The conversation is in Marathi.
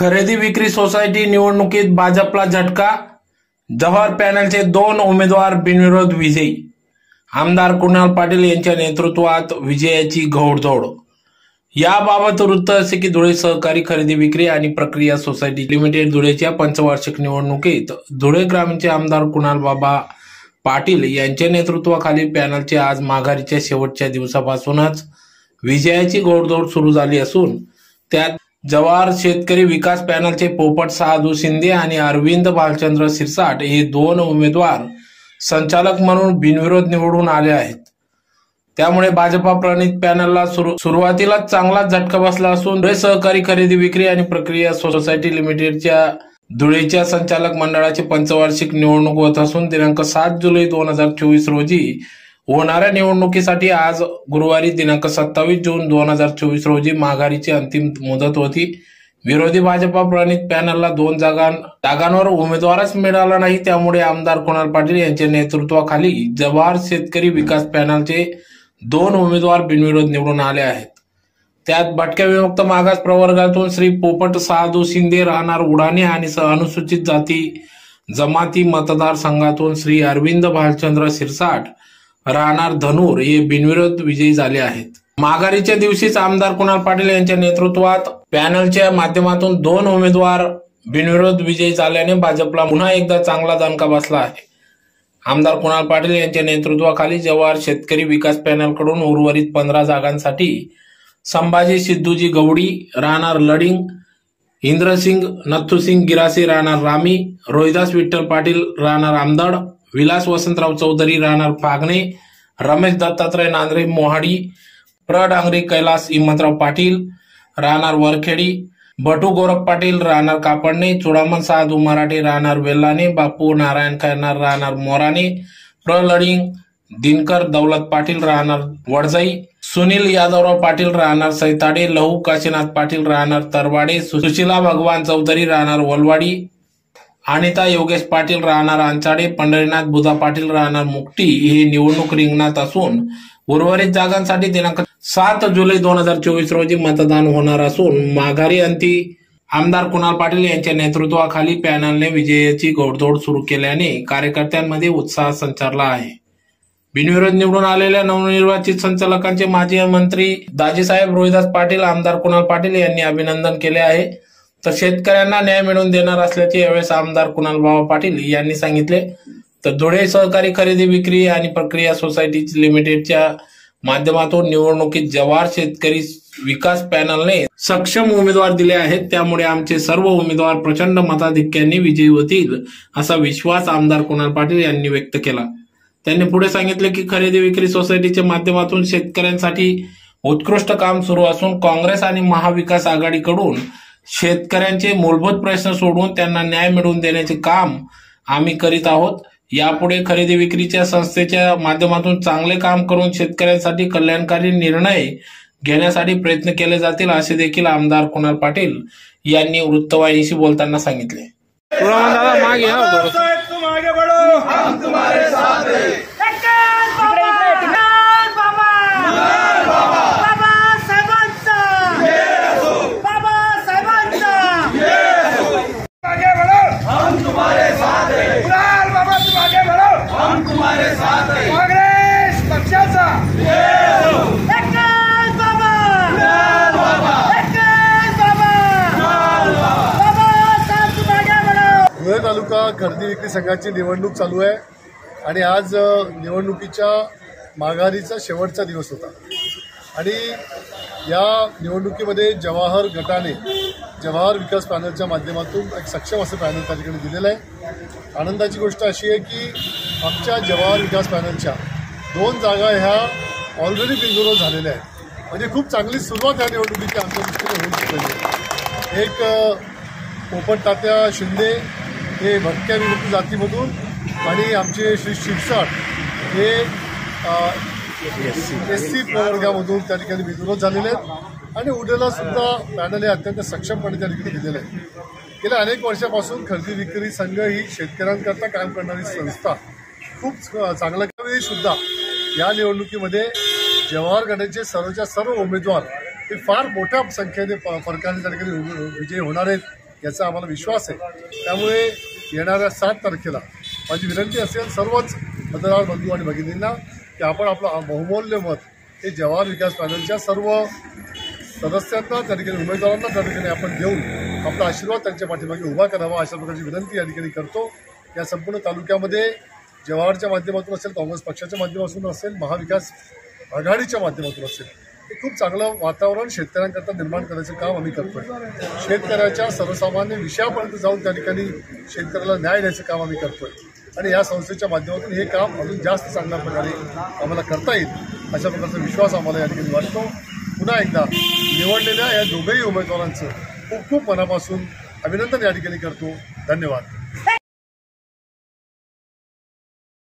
खरेदी विक्री सोसायटी निवडणुकीत भाजपला झटका? जव्हार पॅनलचे दोन उमेदवार बिनविरोध विजयी. आमदार कुणाल पाटील यांच्या नेतृत्वात विजयाची घोडदौड. याबाबत वृत्त असे की धुळे सहकारी खरेदी विक्री आणि प्रक्रिया सोसायटी लिमिटेड धुळेच्या पंचवार्षिक निवडणुकीत धुळे ग्रामीणचे आमदार कुणाल बाबा पाटील यांच्या नेतृत्वाखाली पॅनलचे आज माघारीच्या शेवटच्या दिवसापासूनच विजयाची घोडदौड सुरू झाली असून त्यात जवाहर शेतकरी विकास पॅनलचे पोपट साधू शिंदे आणि अरविंद भालचंद्र सिरसाट हे दोन उमेदवार संचालक म्हणून बिनविरोध निवडून आले आहेत. त्यामुळे भाजपा प्रणित पॅनलला सुरू सुरुवातीलाच चांगलाच झटका बसला असून सहकारी खरेदी विक्री आणि प्रक्रिया सोसायटी लिमिटेडच्या धुळेच्या संचालक मंडळाची पंचवार्षिक निवडणूक होत असून दिनांक सात जुलै दोन हजार चोवीस रोजी होणाऱ्या निवडणुकीसाठी आज गुरुवारी दिनांक सत्तावीस जून दोन हजार चोवीस रोजी माघारीची अंतिम मुदत होती. विरोधी भाजपा प्रणित पॅनलला दोन जागां जागांवर उमेदवारच मिळाला नाही. त्यामुळे आमदार कुणाल पाटील यांच्या नेतृत्वाखाली जवाहर शेतकरी विकास पॅनलचे दोन उमेदवार बिनविरोध निवडून आले आहेत. त्यात भटक्या विमुक्त मागास प्रवर्गातून श्री पोपट साधू शिंदे राहणार उडाणे आणि अनुसूचित जाती जमाती मतदारसंघातून श्री अरविंद भालचंद्र शिरसाट राहणार धनूर हे बिनविरोध विजयी झाले आहेत. माघारीच्या दिवशीच आमदार कुणाल पाटील यांच्या नेतृत्वात पॅनलच्या माध्यमातून दोन उमेदवार बिनविरोध विजयी झाल्याने भाजपला पुन्हा एकदा चांगला दणका बसला आहे. आमदार कुणाल पाटील यांच्या नेतृत्वाखाली जवाहर शेतकरी विकास पॅनलकडून उर्वरित पंधरा जागांसाठी संभाजी सिद्धूजी गवडी राहणार लडिंग इंद्रसिंग नथुसिंग गिरासी राहणार रामी रोहिदास विठ्ठल पाटील राहणार आमदार विलास वसंतराव चौधरी राहणार फागणे रमेश दत्तात्रय नांद्रे मोहाडी प्र डांगरे कैलास हिम्मतराव पाटील राहणार वरखेडी बटू गोरख पाटील राहणार कापडणे चुडामन साधू मराठे राहणार वेल्लाने बापू नारायण खैरनार राहणार मोराने प्र लडिंग दिनकर दौलत पाटील राहणार वडजाई सुनील यादवराव पाटील राहणार सैताडे लहू काशीनाथ पाटील राहणार तरवाडे सुशीला भगवान चौधरी राहणार वलवाडी अनिता योगेश पाटील राहणार अंचाडे पंढरीनाथ बुधा पाटील राहणार मुक्टी हे निवडणूक रिंगणात असून उर्वरित जागांसाठी दिनांक सात जुलै दोन हजार चोवीस रोजी मतदान होणार असून माघारी अंती आमदार कुणाल पाटील यांच्या नेतृत्वाखाली पॅनलने विजयाची घोडदौड सुरू केल्याने कार्यकर्त्यांमध्ये उत्साह संचारला आहे. बिनविरोध निवडून आलेल्या नवनिर्वाचित संचालकांचे माजी मंत्री दाजीसाहेब रोहिदास पाटील आमदार कुणाल पाटील यांनी अभिनंदन केले आहे. तर शेतकऱ्यांना न्याय मिळवून देणार असल्याचे यावेळेस आमदार कुणाल बाबा पाटील यांनी सांगितले. तर धुळे सहकारी खरेदी विक्री आणि प्रक्रिया सोसायटी लिमिटेडच्या माध्यमातून निवडणुकीत जवार शेतकरी विकास पॅनलने सक्षम उमेदवार दिले आहेत. त्यामुळे आमचे सर्व उमेदवार प्रचंड मताधिक्यांनी विजयी होतील असा विश्वास आमदार कुणाल पाटील यांनी व्यक्त केला. त्यांनी पुढे सांगितले की खरेदी विक्री सोसायटीच्या माध्यमातून शेतकऱ्यांसाठी उत्कृष्ट काम सुरू असून काँग्रेस आणि महाविकास आघाडीकडून शेतकऱ्यांचे मूलभूत प्रश्न सोडवून त्यांना न्याय मिळवून देण्याचे काम आम्ही करीत आहोत. यापुढे खरेदी विक्रीच्या संस्थेच्या माध्यमातून चांगले काम करून शेतकऱ्यांसाठी कल्याणकारी निर्णय घेण्यासाठी प्रयत्न केले जातील असे देखील आमदार कुणाल पाटील यांनी वृत्तवाहिनीशी बोलताना सांगितले. मागे धुळे तालुका खरेदी विक्री संघाची निवडणूक चालू आहे आणि आज निवडणुकीच्या माघारीचा शेवटचा दिवस होता. आणि या निवडणुकीमध्ये जवाहर गटाने जवाहर विकास पॅनलच्या माध्यमातून एक सक्षम असं पॅनल त्या ठिकाणी दिलेलं आहे. आनंदाची गोष्ट अशी आहे की आमच्या जवाहर विकास पॅनलच्या दोन जागा ह्या ऑलरेडी बिनविरोध झालेल्या आहेत. म्हणजे खूप चांगली सुरुवात या निवडणुकीची आमच्या दृष्टीने होऊ शकलेली एक पोपट तात्या शिंदे हे भटक्या विमुक्त जातीमधून आणि आमचे श्री शिरसाट हे एस सी प्रवर्गामधून त्या ठिकाणी विरोध झालेले आहेत. आणि उडेला सुद्धा पॅनल हे अत्यंत सक्षमपणे त्या ठिकाणी दिलेलं आहे गेल्या अनेक वर्षापासून खरेदी विक्री संघ ही शेतकऱ्यांकरता काम करणारी संस्था खूप चांगल्या वेळी सुद्धा या निवडणुकीमध्ये जवाहर गटाचे सर्वच्या सर्व उमेदवार हे फार मोठ्या संख्येने फ- फरकाने त्या ठिकाणी विजयी होणार आहेत याचा आम्हाला विश्वास आहे. त्यामुळे येणाऱ्या सात तारखेला माझी विनंती असेल सर्वच मतदार बंधू आणि भगिनींना की आपण आपलं बहुमूल्य मत हे जवाहर विकास पॅनलच्या सर्व सदस्यांना त्या ठिकाणी उमेदवारांना त्या ठिकाणी आपण देऊन आपला आशीर्वाद त्यांच्या पाठीमागे उभा करावा अशा प्रकारची विनंती या ठिकाणी करतो. या संपूर्ण तालुक्यामध्ये जवाहरच्या माध्यमातून असेल काँग्रेस पक्षाच्या माध्यमातून असेल महाविकास आघाडीच्या माध्यमातून असेल हे खूप चांगलं वातावरण शेतकऱ्यांकरता निर्माण करण्याचं काम आम्ही करतोय. शेतकऱ्याच्या सर्वसामान्य विषयापर्यंत जाऊन त्या ठिकाणी शेतकऱ्याला न्याय द्यायचं काम आम्ही करतोय. आणि या संस्थेच्या माध्यमातून हे काम अजून जास्त चांगल्या प्रकारे आम्हाला करता येईल अशा प्रकारचा विश्वास आम्हाला या ठिकाणी वाटतो. पुन्हा एकदा निवडलेल्या या दोघंही उमेदवारांचं खूप खूप मनापासून अभिनंदन या ठिकाणी करतो. धन्यवाद.